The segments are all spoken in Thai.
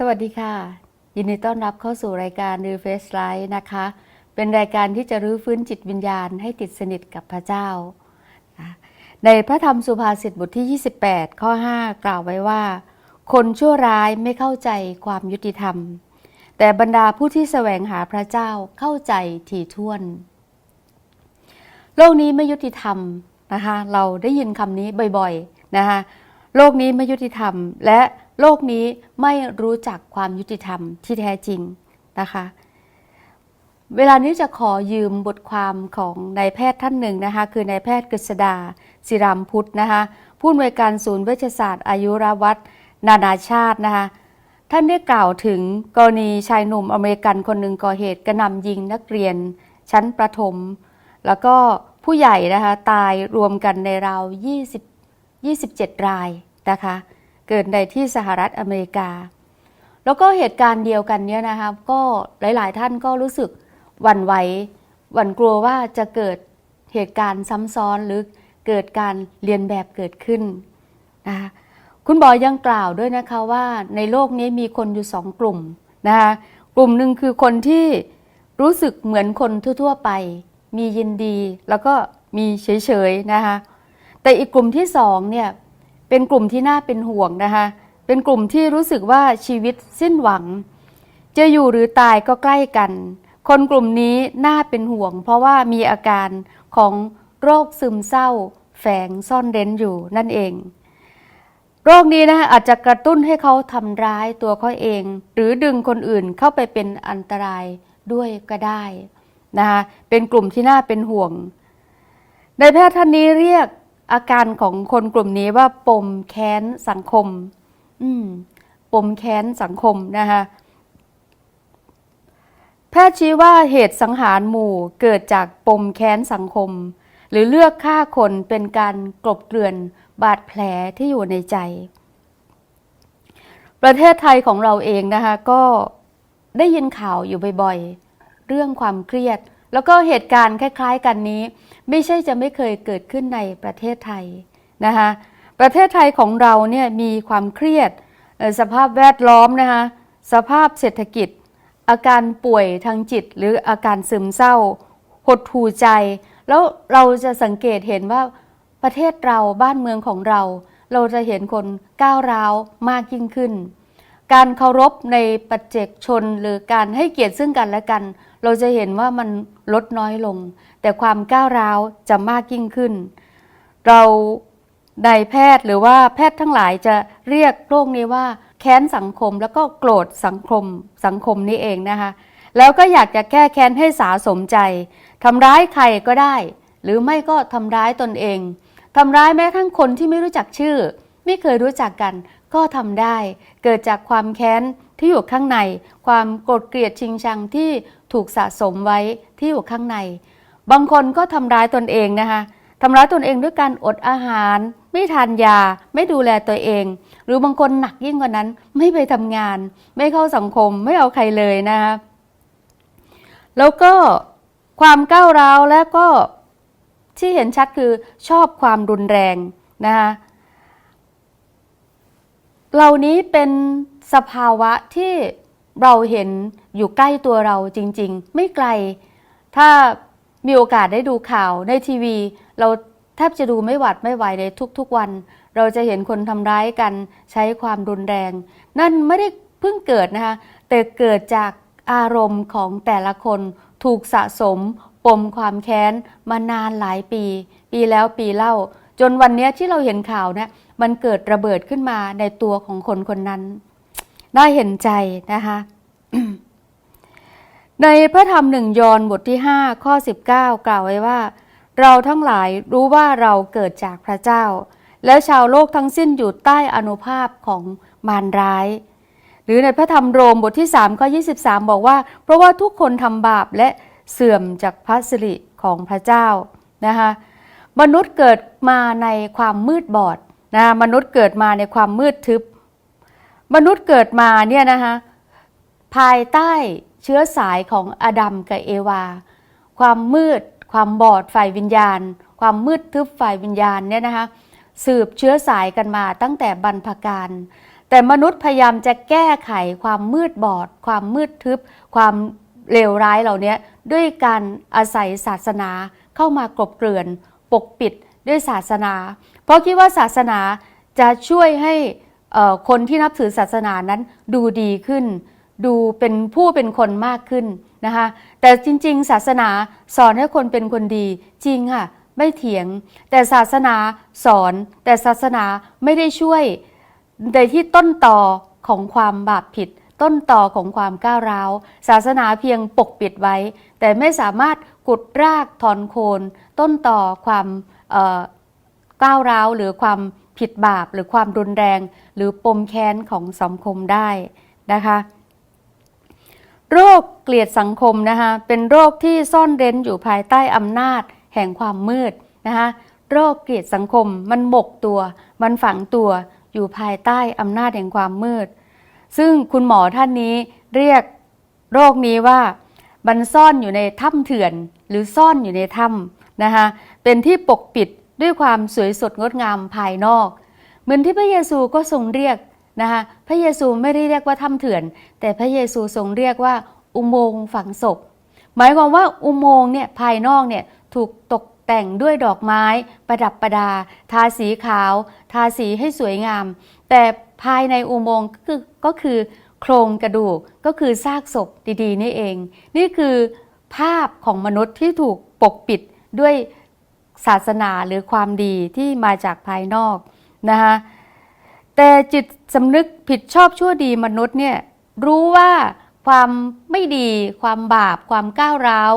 สวัสดีค่ะ ยินดีต้อนรับเข้าสู่รายการ New Face Life นะคะ เป็นรายการที่จะรื้อฟื้นจิตวิญญาณให้ติดสนิทกับพระเจ้า ในพระธรรมสุภาษิตบทที่ 28 ข้อ 5 กล่าวไว้ว่า คนชั่วร้ายไม่เข้าใจความยุติธรรม แต่บรรดาผู้ที่แสวงหาพระเจ้าเข้าใจถี่ถ้วน โลกนี้ไม่ยุติธรรมนะคะ เราได้ยินคำนี้บ่อยๆนะคะ โลกนี้ไม่ยุติธรรมและ โลกนี้ไม่รู้จักความยุติธรรมที่แท้จริงนะคะ เวลานี้จะขอยืมบทความของนายแพทย์ท่านหนึ่งนะคะ คือนายแพทย์กฤษดาศิรามพุทธนะคะผู้อำนวยการศูนย์เวชศาสตร์อายุรวัตนานาชาตินะคะท่านได้กล่าวถึงกรณีชายหนุ่มอเมริกันคนหนึ่งก่อเหตุกระหน่ำยิงนักเรียน ชั้นประถม แล้วก็ผู้ใหญ่นะคะตายรวมกันในราว20 27 รายนะคะ เกิดในที่สหรัฐอเมริกา แล้วก็เหตุการณ์เดียวกันเนี้ยนะคะก็หลายๆ ท่านก็รู้สึกหวั่นไหวหวั่นกลัวว่าจะเกิดเหตุการณ์ซ้ำซ้อนหรือเกิดการเรียนแบบเกิดขึ้นนะคะคุณบอยยังกล่าวด้วยนะคะว่าในโลกนี้มีคนอยู่สองกลุ่มนะคะกลุ่มหนึ่งคือคนที่รู้สึกเหมือนคนทั่ว ๆ ไป มียินดีแล้วก็มีเฉยๆนะคะแต่อีกกลุ่มที่สองเนี่ย เป็นกลุ่มที่น่าเป็นห่วงนะคะ เป็นกลุ่มที่รู้สึกว่าชีวิตสิ้นหวัง จะอยู่หรือตายก็ใกล้กัน คนกลุ่มนี้น่าเป็นห่วง เพราะว่ามีอาการของโรคซึมเศร้า แฝงซ่อนเร้นอยู่นั่นเอง โรคนี้นะอาจจะกระตุ้นให้เขาทำร้ายตัวเขาเอง หรือดึงคนอื่นเข้าไปเป็นอันตรายด้วยก็ได้นะคะเป็นกลุ่มที่น่าเป็นห่วง ในแพทย์ท่านนี้เรียก อาการของคนกลุ่มนี้ว่าปมแค้นสังคม อืม ปมแค้นสังคมนะคะแพทย์ชี้ว่าเหตุสังหารหมู่เกิดจากปมแค้นสังคม หรือเลือกฆ่าคนเป็นการกลบเกลื่อนบาดแผลที่อยู่ในใจ ประเทศไทยของเราเองนะคะก็ได้ยินข่าวอยู่บ่อยๆ เรื่องความเครียด แล้วก็เหตุการณ์คล้าย ๆ กันนี้ ไม่ใช่จะไม่เคยเกิดขึ้นในประเทศไทยนะคะประเทศไทยของเราเนี่ยมีความเครียดสภาพแวดล้อมนะคะสภาพเศรษฐกิจ อาการป่วยทางจิต หรืออาการซึมเศร้า หดหู่ใจ แล้วเราจะสังเกตเห็นว่าประเทศเราบ้านเมืองของเรา เราจะเห็นคนก้าวร้าวมากยิ่งขึ้น การเคารพในปัจเจกชนหรือการให้เกียรติซึ่งกันและกัน เราจะเห็นว่ามันลดน้อยลง แต่ความก้าวร้าวจะมากยิ่งขึ้น เรานายแพทย์หรือว่าแพทย์ทั้งหลายจะเรียกโรคนี้ว่า แค้นสังคมแล้วก็โกรธสังคมสังคมนี้เองนะคะ แล้วก็อยากจะแก้แค้นให้สาสมใจทำร้ายใครก็ได้ หรือไม่ก็ทำร้ายตนเองทำร้ายแม้ทั้งคนที่ไม่รู้จักชื่อ ไม่เคยรู้จักกัน ก็ทำได้ เกิดจากความแค้นที่อยู่ข้างใน ความโกรธเกลียดชิงชังที่ถูกสะสมไว้ที่อยู่ข้างใน บางคนก็ทำร้ายตนเองนะคะทำร้ายตนเองด้วยการอดอาหาร ไม่ทานยา ไม่ดูแลตัวเอง หรือบางคนหนักยิ่งกว่านั้น ไม่ไปทำงาน ไม่เข้าสังคมไม่เอาใครเลยนะคะแล้วก็ความก้าวร้าวและก็ที่เห็นชัดคือชอบความรุนแรงนะคะ เหล่านี้เป็นสภาวะที่เราเห็นอยู่ใกล้ตัวเราจริง ๆ ไม่ไกล ถ้ามีโอกาสได้ดูข่าวในทีวี เราแทบจะดูไม่หวัดไม่ไหวในทุกๆวัน เราจะเห็นคนทำร้ายกันใช้ความรุนแรง นั่นไม่ได้เพิ่งเกิดนะคะ แต่เกิดจากอารมณ์ของแต่ละคนถูกสะสม ปมความแค้นมานานหลายปี ปีแล้วปีเล่า จนวันนี้ที่เราเห็นข่าวเนี่ย มันเกิดระเบิดขึ้นมาในตัวของคนคนนั้น น่าเห็นใจนะคะ ในพระธรรมหนึ่งยอนบทที่ 5 ข้อ 19 กล่าวไว้ว่า เราทั้งหลายรู้ว่าเราเกิดจากพระเจ้า และชาวโลกทั้งสิ้นอยู่ใต้อนุภาพของมารร้าย หรือในพระธรรมโรมบทที่3ข้อ23 บอกว่า เพราะว่าทุกคนทำบาปและเสื่อมจากพระสิริของพระเจ้านะคะมนุษย์เกิดมาในความมืดบอด นะมนุษย์เกิดมาในความมืดทึบ มนุษย์เกิดมาเนี่ยนะคะภายใต้เชื้อสายของอดัมกับเอวา ความมืด ความบอดฝ่ายวิญญาณ ความมืดทึบฝ่ายวิญญาณเนี่ยนะคะสืบเชื้อสายกันมาตั้งแต่บรรพการ แต่มนุษย์พยายามจะแก้ไขความมืดบอด ความมืดทึบ ความเลวร้ายเหล่านี้ด้วยการอาศัยศาสนาเข้ามากลบเกลื่อน ปกปิดด้วยศาสนา เพราะคิดว่าศาสนาจะช่วยให้คนที่นับถือศาสนานั้นดูดีขึ้น ดูเป็นผู้เป็นคนมากขึ้นนะคะแต่จริง ๆ ศาสนาสอนให้คนเป็นคนดีจริงค่ะไม่เถียง แต่ศาสนาสอนแต่ศาสนาไม่ได้ช่วยในที่ต้นต่อของความบาปผิด ต้นต่อของความก้าวร้าว ศาสนาเพียงปกปิดไว้ แต่ไม่สามารถกุดรากถอนโคน ต้นต่อความ ก้าวร้าวหรือความผิดบาปหรือความรุนแรง หรือปมแค้นของสังคมได้นะคะโรคเกลียดสังคมนะคะเป็นโรคที่ซ่อนเร้นอยู่ภายใต้อำนาจแห่งความมืดนะคะโรคเกลียดสังคมมันหมกตัว มันฝังตัวอยู่ภายใต้อำนาจแห่งความมืด ซึ่งคุณหมอท่านนี้เรียกโรคนี้ว่ามันซ่อนอยู่ในถ้ำเถื่อนหรือซ่อนอยู่ในถ้ำนะคะเป็นที่ปกปิด ด้วยความสวยสดงดงามภายนอก เหมือนที่พระเยซูก็ทรงเรียกนะคะพระเยซูไม่ได้เรียกว่าถ้ำเถื่อน แต่พระเยซูทรงเรียกว่าอุโมงค์ฝังศพ หมายความว่าอุโมงค์เนี่ยภายนอกเนี่ยถูกตกแต่งด้วยดอกไม้ประดับประดา ทาสีขาว ทาสีให้สวยงาม แต่ภายในอุโมงค์ก็คือก็คือโครงกระดูกก็คือซากศพดีๆ นี่เอง นี่คือภาพของมนุษย์ที่ถูกปกปิดด้วย ศาสนาหรือความดีที่มาจากภายนอกนะคะแต่จิตสำนึกผิดชอบชั่วดีมนุษย์เนี่ยรู้ว่าความไม่ดี ความบาป ความก้าวร้าว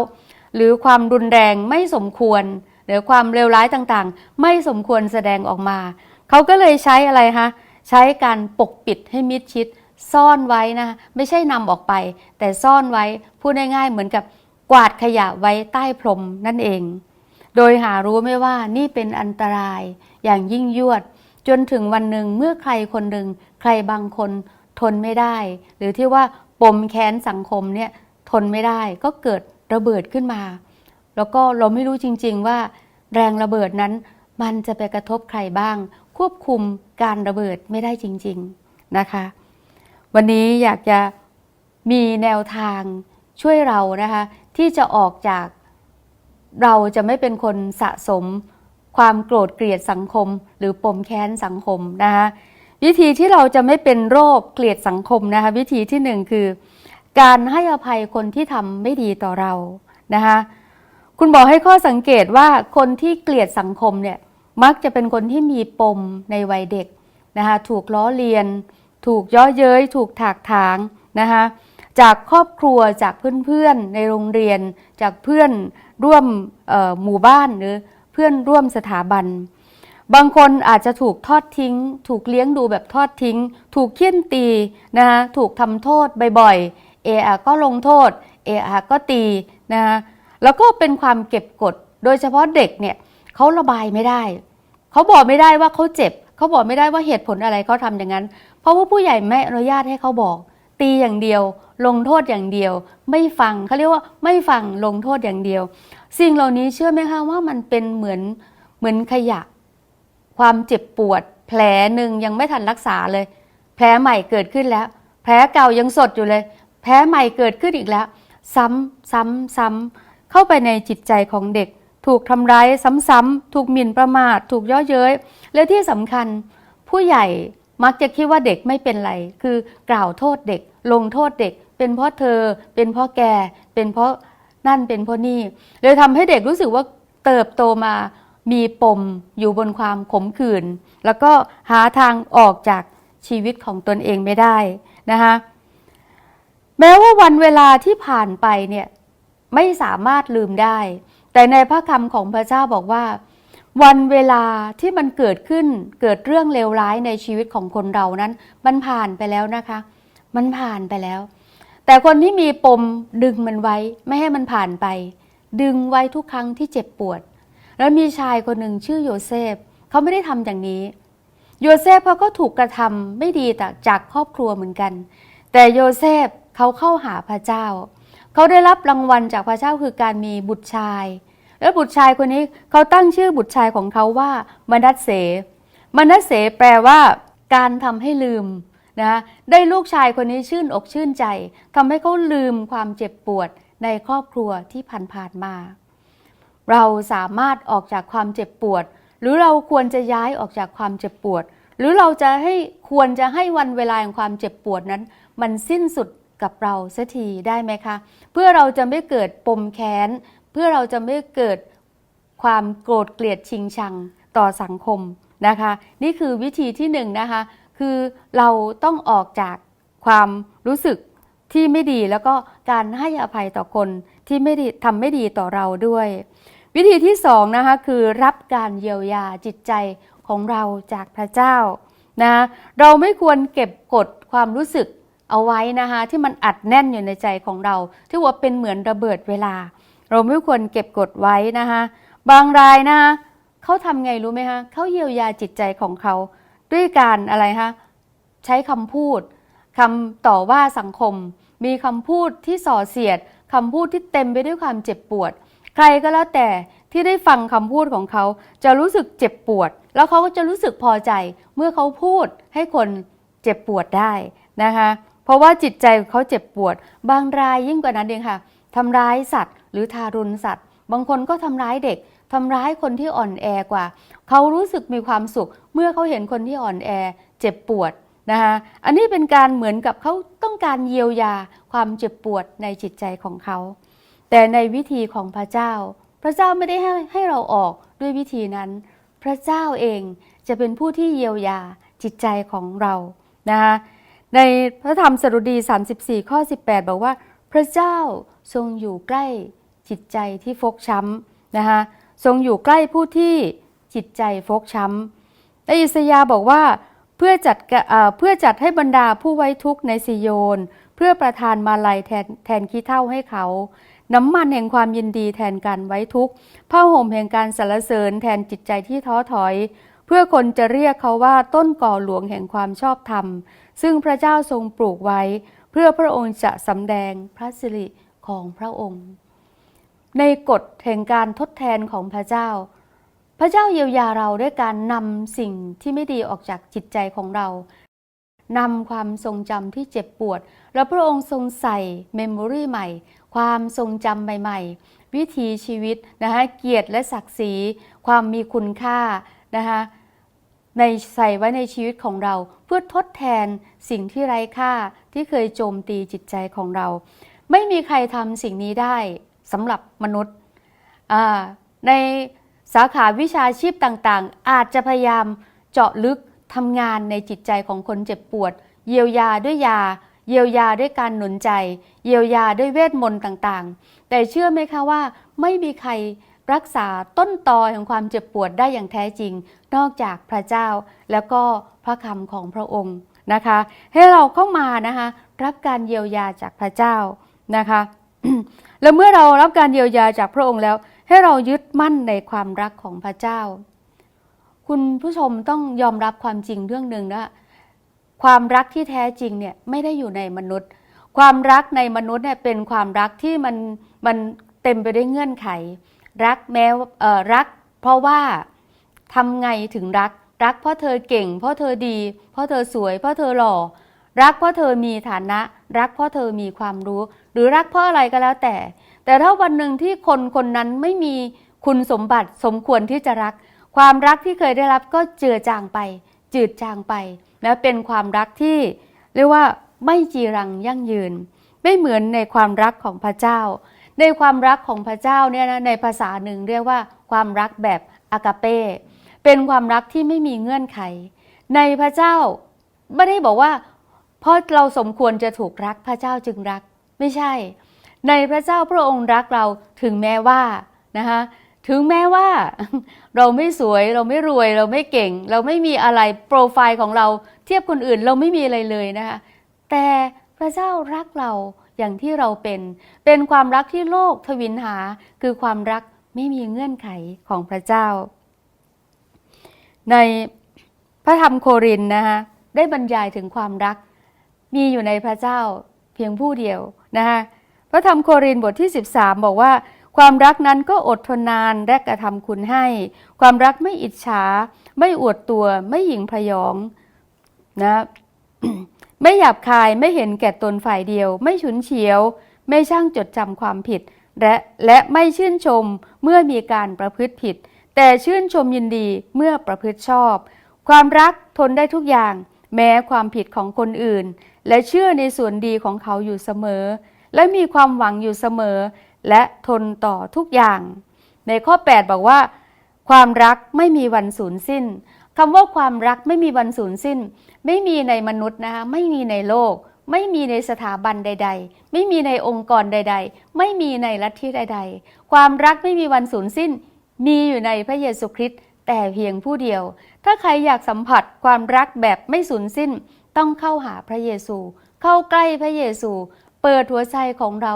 หรือความรุนแรงไม่สมควร หรือความเลวร้ายต่างๆ ไม่สมควรแสดงออกมา เขาก็เลยใช้อะไรคะใช้การปกปิดให้มิดชิด ซ่อนไว้นะไม่ใช่นำออกไป แต่ซ่อนไว้พูดง่ายๆเหมือนกับกวาดขยะไว้ใต้พรมนั่นเอง โดยหารู้ไม่ว่านี่เป็นอันตรายอย่างยิ่งยวด จนถึงวันหนึ่งเมื่อใครคนหนึ่งใครบางคนทนไม่ได้ หรือที่ว่าปมแค้นสังคมเนี่ยทนไม่ได้ก็เกิดระเบิดขึ้นมา แล้วก็เราไม่รู้จริง ๆว่า แรงระเบิดนั้น มันจะไปกระทบใครบ้าง ควบคุมการระเบิดไม่ได้จริง ๆนะคะ วันนี้อยากจะมีแนวทางช่วยเรานะคะที่จะออกจาก เราจะไม่เป็นคนสะสม ความโกรธเกลียดสังคม หรือปมแค้นสังคมนะคะวิธีที่เราจะไม่เป็นโรคเกลียดสังคมนะคะวิธีที่หนึ่งคือ การให้อภัยคนที่ทำไม่ดีต่อเรานะคะคุณบอกให้ข้อสังเกตว่าคนที่เกลียดสังคมเนี่ยมักจะเป็นคนที่มีปมในวัยเด็กนะคะถูกล้อเลียน ถูกย่อเย้ย ถูกถากถางนะคะจากครอบครัวจากเพื่อนๆในโรงเรียน จากเพื่อน ร่วมหมู่บ้านหรือเพื่อนร่วมสถาบัน บางคนอาจจะถูกทอดทิ้ง ถูกเลี้ยงดูแบบทอดทิ้ง ถูกเคี่ยนตีนะคะถูกทำโทษบ่อยๆเออะก็ลงโทษเออะก็ตีนะคะแล้วก็เป็นความเก็บกด โดยเฉพาะเด็กเนี่ยเขาระบายไม่ได้ เขาบอกไม่ได้ว่าเขาเจ็บ เขาบอกไม่ได้ว่าเหตุผลอะไรเขาทำอย่างนั้น เพราะว่าผู้ใหญ่ไม่อนุญาตให้เขาบอก ตีอย่างเดียว ลงโทษอย่างเดียว ไม่ฟังเขาเรียกว่าไม่ฟังลงโทษอย่างเดียว สิ่งเหล่านี้เชื่อไหมคะว่ามันเป็นเหมือนเหมือนขยะ ความเจ็บปวด แผลหนึ่งยังไม่ทันรักษาเลย แผลใหม่เกิดขึ้นแล้ว แผลเก่ายังสดอยู่เลย แผลใหม่เกิดขึ้นอีกแล้ว ซ้ำซ้ำซ้ำเข้าไปในจิตใจของเด็ก ถูกทำร้ายซ้ำๆถูกหมิ่นประมาท ถูกย่อเย้ยและที่สำคัญผู้ใหญ่มักจะคิดว่าเด็กไม่เป็นไร คือกล่าวโทษเด็ก ลงโทษเด็ก เป็นเพราะเธอ เป็นเพราะแก เป็นเพราะ นั่นเป็นเพราะนี่เลยทำให้เด็กรู้สึกว่าเติบโตมามีปมอยู่บนความขมขื่นแล้วก็หาทางออกจากชีวิตของตนเองไม่ได้นะคะแม้ว่าวันเวลาที่ผ่านไปเนี่ยไม่สามารถลืมได้ แต่ในพระคำของพระเจ้าบอกว่า วันเวลาที่มันเกิดขึ้นเกิดเรื่องเลวร้ายในชีวิตของคนเรานั้น มันผ่านไปแล้วนะคะ มันผ่านไปแล้ว แต่คนที่มีปมดึงมันไว้ ไม่ให้มันผ่านไป ดึงไว้ทุกครั้งที่เจ็บปวด แล้วมีชายคนหนึ่งชื่อโยเซฟเขาไม่ได้ทำอย่างนี้ โยเซฟเขาก็ถูกกระทำไม่ดีจากครอบครัวเหมือนกัน แต่โยเซฟเขาเข้าหาพระเจ้า เขาได้รับรางวัลจากพระเจ้าคือการมีบุตรชาย แล้วบุตรชายคนนี้เขาตั้งชื่อบุตรชายของเขาว่ามนัสเสมนัสเสแปลว่า การทำให้ลืม นะได้ลูกชายคนนี้ชื่นอกชื่นใจทำให้เขาลืมความเจ็บปวดในครอบครัวที่ผ่านๆมา เราสามารถออกจากความเจ็บปวด หรือเราควรจะย้ายออกจากความเจ็บปวด หรือเราจะให้ควรจะให้วันเวลาแห่งความเจ็บปวดนั้น มันสิ้นสุดกับเราสักทีได้ไหมคะ เพื่อเราจะไม่เกิดปมแค้น เพื่อเราจะไม่เกิดความโกรธเกลียดชิงชังต่อสังคมนะคะ นี่คือวิธีที่หนึ่งนะคะ คือเราต้องออกจากความรู้สึกที่ไม่ดีแล้วก็การให้อภัยต่อคนที่ไม่ดีทำไม่ดีต่อเราด้วย วิธีที่สองนะคะคือรับการเยียวยาจิตใจของเราจากพระเจ้านะเราไม่ควรเก็บกดความรู้สึกเอาไว้นะคะที่มันอัดแน่นอยู่ในใจของเรา ที่ว่าเป็นเหมือนระเบิดเวลา เราไม่ควรเก็บกดไว้นะคะบางรายนะคะเขาทำไงรู้ไหมคะเขาเยียวยาจิตใจของเขา ด้วยการอะไรคะใช้คำพูดคำต่อว่าสังคม มีคำพูดที่ส่อเสียดคำพูดที่เต็มไปด้วยความเจ็บปวด ใครก็แล้วแต่ที่ได้ฟังคำพูดของเขา จะรู้สึกเจ็บปวด แล้วเขาก็จะรู้สึกพอใจ เมื่อเขาพูดให้คนเจ็บปวดได้นะคะ เพราะว่าจิตใจของเขาเจ็บปวด บางรายยิ่งกว่านั้นเองค่ะทำร้ายสัตว์ หรือทารุณสัตว์ บางคนก็ทำร้ายเด็ก ทำร้ายคนที่อ่อนแอกว่า เขารู้สึกมีความสุข เมื่อเขาเห็นคนที่อ่อนแอ เจ็บปวดนะคะอันนี้เป็นการเหมือนกับเขาต้องการเยียวยาความเจ็บปวดในจิตใจของเขา แต่ในวิธีของพระเจ้า พระเจ้าไม่ได้ให้ให้เราออกด้วยวิธีนั้น พระเจ้าเองจะเป็นผู้ที่เยียวยาจิตใจของเรานะคะในพระธรรมสดุดี 34 ข้อ 18 บอกว่า พระเจ้าทรงอยู่ใกล้จิตใจที่ฟกช้ำนะคะ ทรงอยู่ใกล้ผู้ที่จิตใจฟกช้ำและอิสยาบอกว่าเพื่อจัดเอ่อเพื่อจัดให้บรรดาผู้ไว้ทุกข์ในซิโยน เพื่อประทานมาลัยแทนแทนขี้เท่าให้เขา น้ำมันแห่งความยินดีแทนการไว้ทุกข์ผ้าห่มแห่งการสรรเสริญแทนจิตใจที่ท้อถอย เพื่อคนจะเรียกเขาว่าต้นก่อหลวงแห่งความชอบธรรม ซึ่งพระเจ้าทรงปลูกไว้ เพื่อพระองค์จะสำแดงพระสิริของพระองค์ ในกฎแห่งการทดแทนของพระเจ้า พระเจ้าเยียวยาเราด้วยการนำสิ่งที่ไม่ดีออกจากจิตใจของเรานำความทรงจำที่เจ็บปวด แล้วพระองค์ทรงใส่เมมโมรีใหม่ ความทรงจำใหม่ ๆ วิถีชีวิตนะคะเกียรติและศักดิ์ศรี ความมีคุณค่านะคะในใส่ไว้ในชีวิตของเรา เพื่อทดแทนสิ่งที่ไร้ค่าที่เคยโจมตีจิตใจของเรา ไม่มีใครทำสิ่งนี้ได้ สำหรับมนุษย์ ในสาขาวิชาชีพต่างๆ อาจจะพยายามเจาะลึกทำงานในจิตใจของคนเจ็บปวด เยียวยาด้วยยา เยียวยาด้วยการหนุนใจ เยียวยาด้วยเวทมนต์ต่างๆ แต่เชื่อไหมคะว่าไม่มีใครรักษาต้นตอแห่งความเจ็บปวดได้อย่างแท้จริง นอกจากพระเจ้าแล้วก็พระคำของพระองค์นะคะ ให้เราเข้ามานะคะ รับการเยียวยาจากพระเจ้านะคะ แล้วเมื่อเรารับการเยียวยาจากพระองค์แล้ว ให้เรายึดมั่นในความรักของพระเจ้า คุณผู้ชมต้องยอมรับความจริงเรื่องหนึ่งนะความรักที่แท้จริงเนี่ยไม่ได้อยู่ในมนุษย์ ความรักในมนุษย์เนี่ยเป็นความรักที่มันมันเต็มไปด้วยเงื่อนไข รักแม่รัก เพราะว่าทำไงถึงรักรักเพราะเธอเก่ง เพราะเธอดี เพราะเธอสวย เพราะเธอหล่อ รักเพราะเธอมีฐานะ รักเพราะเธอมีความรู้ หรือรักเพราะอะไรก็แล้วแต่ แต่ถ้าวันหนึ่งที่คนคนนั้นไม่มีคุณสมบัติสมควรที่จะรัก ความรักที่เคยได้รับก็เจือจางไป จืดจางไป และเป็นความรักที่ เรียกว่าไม่จีรังยั่งยืน ไม่เหมือนในความรักของพระเจ้า ในความรักของพระเจ้าเนี่ยนะในภาษาหนึ่งเรียกว่า ความรักแบบอากาเป้เป็นความรักที่ไม่มีเงื่อนไข ในพระเจ้าไม่ได้บอกว่า เพราะเราสมควรจะถูกรักพระเจ้าจึงรัก ไม่ใช่ ในพระเจ้าพระองค์รักเราถึงแม้ว่านะคะถึงแม้ว่า เราไม่สวยเราไม่รวยเราไม่เก่ง เราไม่มีอะไรโปรไฟล์ของเราเทียบคนอื่นเราไม่มีอะไรเลยนะคะแต่พระเจ้ารักเราอย่างที่เราเป็น เป็นความรักที่โลกทวินหาคือความรักไม่มีเงื่อนไขของพระเจ้า ในพระธรรมโครินธ์นะคะได้บรรยายถึงความรัก มีอยู่ในพระเจ้าเพียงผู้เดียวนะคะพระธรรมโครินธ์บทที่ 13 บอกว่าความรักนั้นก็อดทนนานและกระทำคุณให้ ความรักไม่อิจฉา ไม่อวดตัว ไม่หยิ่งพยองนะไม่หยาบคายไม่เห็นแก่ตนฝ่ายเดียว ไม่ฉุนเฉียว ไม่ช่างจดจำความผิด และและไม่ชื่นชมเมื่อมีการประพฤติผิด แต่ชื่นชมยินดีเมื่อประพฤติชอบ ความรักทนได้ทุกอย่าง แม้ความผิดของคนอื่น และเชื่อในส่วนดีของเขาอยู่เสมอ และมีความหวังอยู่เสมอ และทนต่อทุกอย่าง ในข้อ 8 บอกว่า ความรักไม่มีวันสูญสิ้นคำว่าความรักไม่มีวันสูญสิ้น ไม่มีในมนุษย์นะคะไม่มีในโลก ไม่มีในสถาบันใด ๆ ไม่มีในองค์กรใด ๆ ไม่มีในลัทธิใด ๆ ความรักไม่มีวันสูญสิ้น มีอยู่ในพระเยซูคริสต์ แต่เพียงผู้เดียว ถ้าใครอยากสัมผัสความรักแบบไม่สูญสิ้น ต้องเข้าหาพระเยซู เข้าใกล้พระเยซู เปิดหัวใจของเรา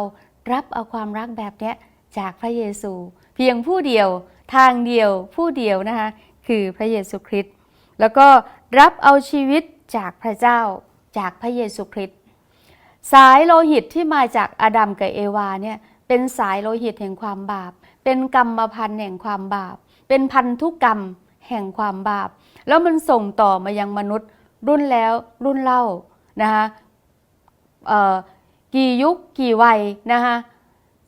รับเอาความรักแบบเนี้ยจากพระเยซู เพียงผู้เดียวทางเดียวผู้เดียวนะคะคือพระเยซูคริสต์แล้วก็รับเอาชีวิตจากพระเจ้าจากพระเยซูคริสต์สายโลหิตที่มาจากอาดัมกับเอวาเนี่ยเป็นสายโลหิตแห่งความบาป เป็นกรรมพันธุ์แห่งความบาป เป็นพันธุกรรมแห่งความบาป แล้วมันส่งต่อมายังมนุษย์รุ่นแล้วรุ่นเล่านะคะกี่ยุคกี่วัยนะคะ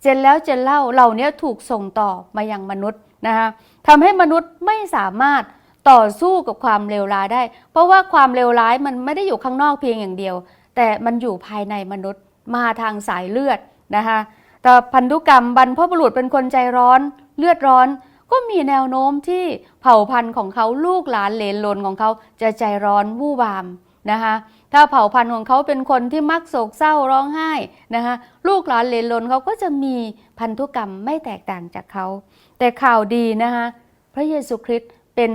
เจนแล้วเจนเล่าเหล่านี้ถูกส่งต่อมายังมนุษย์นะคะทำให้มนุษย์ไม่สามารถต่อสู้กับความเลวร้ายได้ เพราะว่าความเลวร้ายมันไม่ได้อยู่ข้างนอกเพียงอย่างเดียว แต่มันอยู่ภายในมนุษย์มาทางสายเลือดนะคะแต่พันธุกรรมบรรพบุรุษเป็นคนใจร้อน เลือดร้อน ก็มีแนวโน้มที่เผ่าพันธุ์ของเขาลูกหลานเลนหลนของเขาจะใจร้อนวู่วามนะคะถ้าเผ่าพันธุ์ของเขาเป็นคนที่มักโศกเศร้าร้องไห้นะคะลูกหลานเลนหลนเขาก็จะมีพันธุกรรมไม่แตกต่างจากเขา แต่ข่าวดีนะคะพระเยซูคริสต์เป็น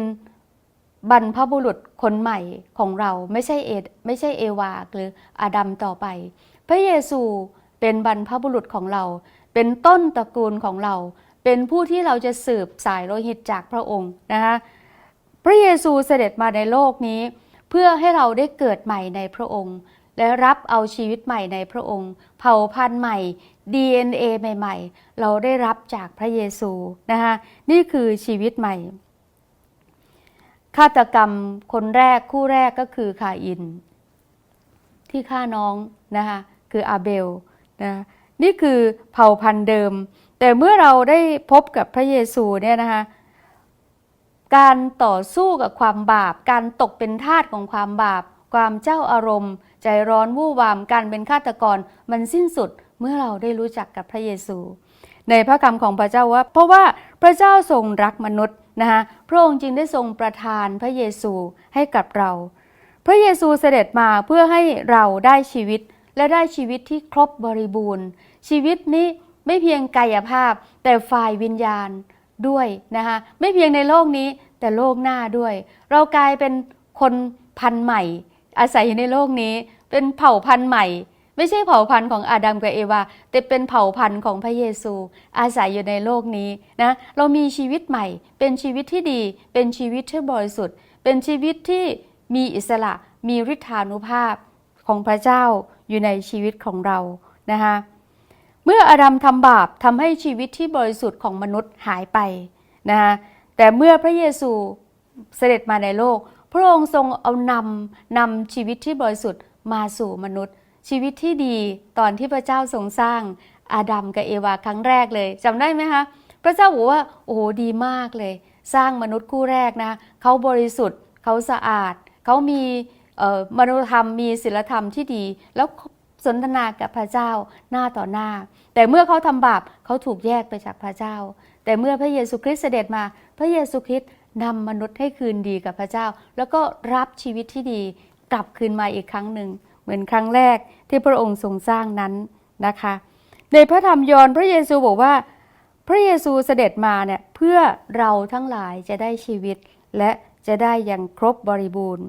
บรรพบุรุษคนใหม่ของเราไม่ใช่เอไม่ใช่เอวาหรืออาดัมต่อไป พระเยซูเป็นบรรพบุรุษของเรา เป็นต้นตระกูลของเรา เป็นผู้ที่เราจะสืบสายโลหิตจากพระองค์นะคะพระเยซูเสด็จมาในโลกนี้ เพื่อให้เราได้เกิดใหม่ในพระองค์ และรับเอาชีวิตใหม่ในพระองค์ เผ่าพันธุ์ใหม่ DNA ใหม่ ๆ เราได้รับจากพระเยซูนะคะนี่คือชีวิตใหม่ ฆาตกรรมคนแรกคู่แรกก็คือคาอิน ที่ฆ่าน้องนะคะคืออาเบลนะนี่คือเผ่าพันธุ์เดิม แต่เมื่อเราได้พบกับพระเยซูเนี่ยนะคะการต่อสู้กับความบาป การตกเป็นทาสของความบาป ความเจ้าอารมณ์ ใจร้อนวู่วาม การเป็นฆาตกรมันสิ้นสุดเมื่อเราได้รู้จักกับพระเยซู ในพระคำของพระเจ้าว่า เพราะว่าพระเจ้าทรงรักมนุษย์นะคะพระองค์จึงได้ทรงประทานพระเยซูให้กับเรา พระเยซูเสด็จมาเพื่อให้เราได้ชีวิตและได้ชีวิตที่ครบบริบูรณ์ ชีวิตนี้ ไม่เพียงกายภาพ แต่ฝ่ายวิญญาณด้วยนะคะไม่เพียงในโลกนี้แต่โลกหน้าด้วย เรากลายเป็นคนพันธุ์ใหม่ อาศัยอยู่ในโลกนี้ เป็นเผ่าพันธุ์ใหม่ ไม่ใช่เผ่าพันธุ์ของอาดัมกับเอวา แต่เป็นเผ่าพันธุ์ของพระเยซู อาศัยอยู่ในโลกนี้นะเรามีชีวิตใหม่ เป็นชีวิตที่ดี เป็นชีวิตที่บริสุทธิ์ เป็นชีวิตที่มีอิสระมีฤทธานุภาพของพระเจ้าอยู่ในชีวิตของเรานะคะ เมื่ออาดัมทำบาปทำให้ชีวิตที่บริสุทธิ์ของมนุษย์หายไปนะคะแต่เมื่อพระเยซูเสด็จมาในโลก พระองค์ทรงเอานำนำชีวิตที่บริสุทธิ์มาสู่มนุษย์ ชีวิตที่ดีตอนที่พระเจ้าทรงสร้างอาดัมกับเอวาครั้งแรกเลยจำได้ไหมคะพระเจ้าบอกว่าโอ้โหดีมากเลย สร้างมนุษย์คู่แรกนะเขาบริสุทธิ์เขาสะอาดเขามีมนุษยธรรมมีศีลธรรมที่ดี แล้ว สนทนากับพระเจ้าหน้าต่อหน้า แต่เมื่อเขาทำบาปเขาถูกแยกไปจากพระเจ้า แต่เมื่อพระเยซูคริสต์เสด็จมา พระเยซูคริสต์นำมนุษย์ให้คืนดีกับพระเจ้า แล้วก็รับชีวิตที่ดีกลับคืนมาอีกครั้งหนึ่ง เหมือนครั้งแรกที่พระองค์ทรงสร้างนั้นนะคะ ในพระธรรมยอห์นพระเยซูบอกว่า พระเยซูเสด็จมาเนี่ยเพื่อเราทั้งหลายจะได้ชีวิตและจะได้อย่างครบบริบูรณ์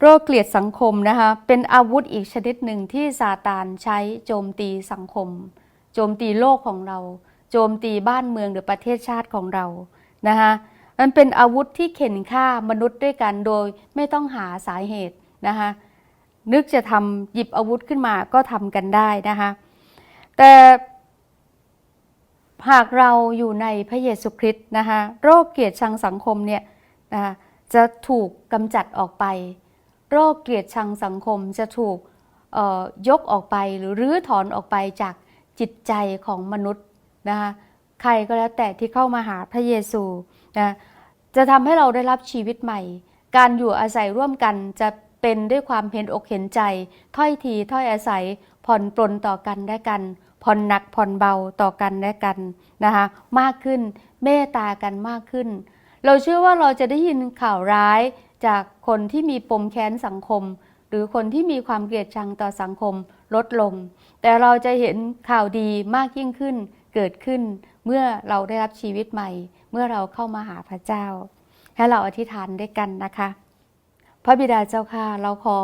โรคเกลียดสังคมนะคะเป็นอาวุธอีกชนิดหนึ่งที่ซาตานใช้โจมตีสังคม โจมตีโลกของเรา โจมตีบ้านเมืองหรือประเทศชาติของเรานะคะมันเป็นอาวุธที่เข็นฆ่ามนุษย์ด้วยกันโดยไม่ต้องหาสาเหตุนะคะนึกจะทำหยิบอาวุธขึ้นมาก็ทำกันได้นะคะแต่หากเราอยู่ในพระเยซูคริสต์นะคะโรคเกลียดชังสังคมเนี่ยนะคะจะถูกกำจัดออกไป โรคเกลียดชังสังคมจะถูกยกออกไปหรือรื้อถอนออกไปจากจิตใจของมนุษย์นะคะใครก็แล้วแต่ที่เข้ามาหาพระเยซูนะจะทำให้เราได้รับชีวิตใหม่ การอยู่อาศัยร่วมกันจะเป็นด้วยความเห็นอกเห็นใจ ถ้อยทีถ้อยอาศัยผ่อนปลนต่อกันและกัน ผ่อนหนักผ่อนเบาต่อกันและกันนะคะมากขึ้นเมตตากันมากขึ้น เราเชื่อว่าเราจะได้ยินข่าวร้าย จากคนที่มีปมแค้นสังคม หรือคนที่มีความเกลียดชังต่อสังคมลดลง แต่เราจะเห็นข่าวดีมากยิ่งขึ้นเกิดขึ้น เมื่อเราได้รับชีวิตใหม่ เมื่อเราเข้ามาหาพระเจ้า ให้เราอธิษฐานด้วยกันนะคะ พระบิดาเจ้าค่ะเราขอ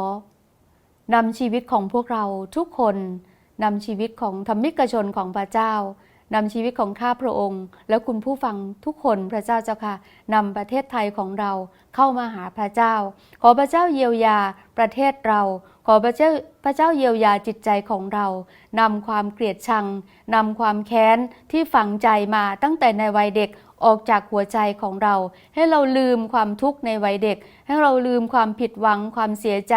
นำชีวิตของพวกเราทุกคนนำชีวิตของธรรมิกชนของพระเจ้า นำชีวิตของข้าพระองค์ และคุณผู้ฟังทุกคนพระเจ้าเจ้าค่ะนำประเทศไทยของเราเข้ามาหาพระเจ้า ขอพระเจ้าเยียวยาประเทศเรา ขอพระเจ้าพระเจ้าเยียวยาจิตใจของเรานำความเกลียดชังนำความแค้นที่ฝังใจมาตั้งแต่ในวัยเด็ก ออกจากหัวใจของเรา ให้เราลืมความทุกข์ในวัยเด็ก ให้เราลืมความผิดหวังความเสียใจ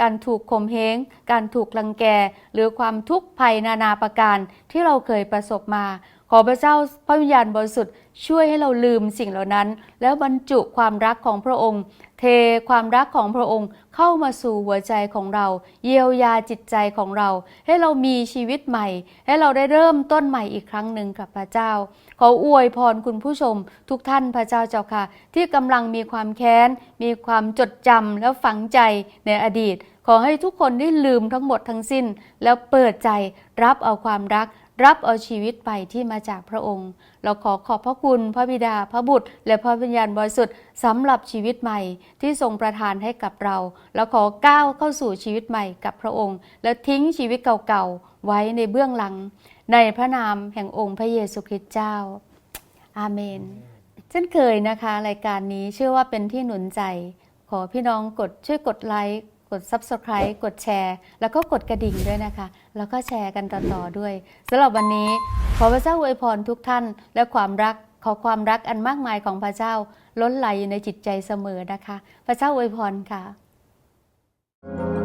การถูกข่มเหงการถูกลังแก หรือความทุกข์ภัยนานาประการที่เราเคยประสบมา ขอพระเจ้าพระวิญญาณบริสุทธิ์ช่วยให้เราลืมสิ่งเหล่านั้น แล้วบรรจุความรักของพระองค์ เทความรักของพระองค์เข้ามาสู่หัวใจของเรา เยียวยาจิตใจของเรา ให้เรามีชีวิตใหม่ ให้เราได้เริ่มต้นใหม่อีกครั้งหนึ่งกับพระเจ้า ขออวยพรคุณผู้ชม ทุกท่านพระเจ้าเจ้าค่ะ ที่กำลังมีความแค้น มีความจดจำแล้วฝังใจในอดีต ขอให้ทุกคนได้ลืมทั้งหมดทั้งสิ้น แล้วเปิดใจรับเอาความรัก รับเอาชีวิตไปที่มาจากพระองค์ เราขอขอบพระคุณพระบิดาพระบุตร และพระวิญญาณบริสุทธิ์สำหรับชีวิตใหม่ที่ทรงประทานให้กับเราแล้วขอก้าวเข้าสู่ชีวิตใหม่กับพระองค์ และทิ้งชีวิตเก่าๆไว้ในเบื้องหลัง ในพระนามแห่งองค์พระเยซูคริสต์เจ้า อาเมนเช่นเคยนะคะ รายการนี้เชื่อว่าเป็นที่หนุนใจ ขอพี่น้องกดช่วยกดไลค์ กด Subscribe กดแชร์ แล้วก็กดกระดิ่งด้วยนะคะ แล้วก็แชร์กันต่อๆด้วยสำหรับวันนี้ ขอพระเจ้าอวยพรทุกท่าน และความรักขอความรักอันมากมายของพระเจ้า ล้นไหลอยู่ในจิตใจเสมอนะคะ พระเจ้าอวยพรค่ะ